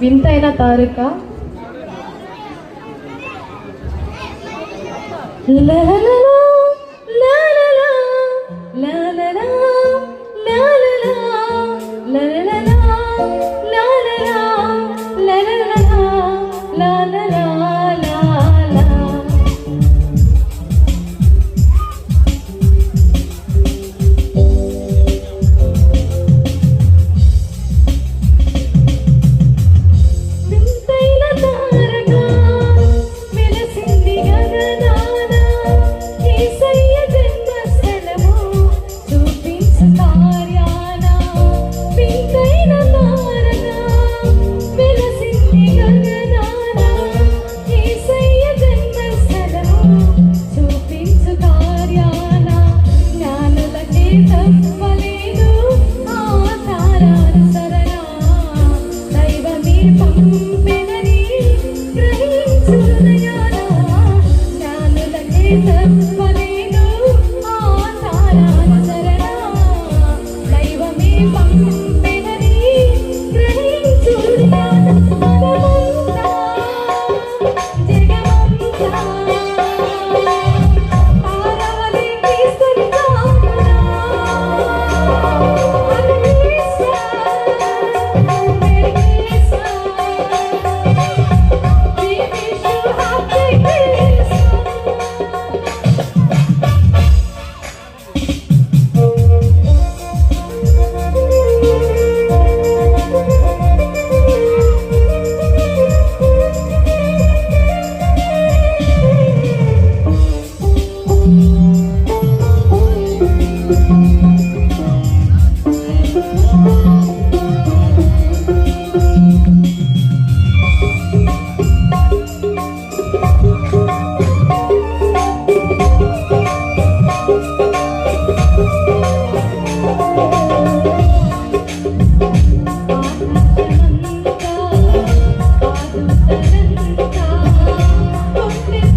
వింతైన తారక లలలలా. Thank you.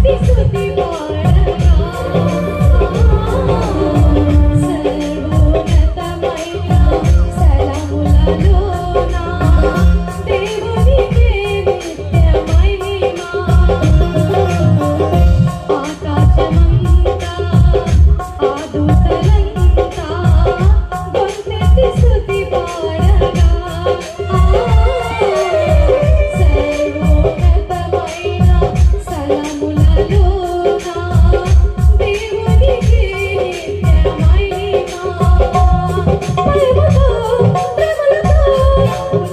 This would be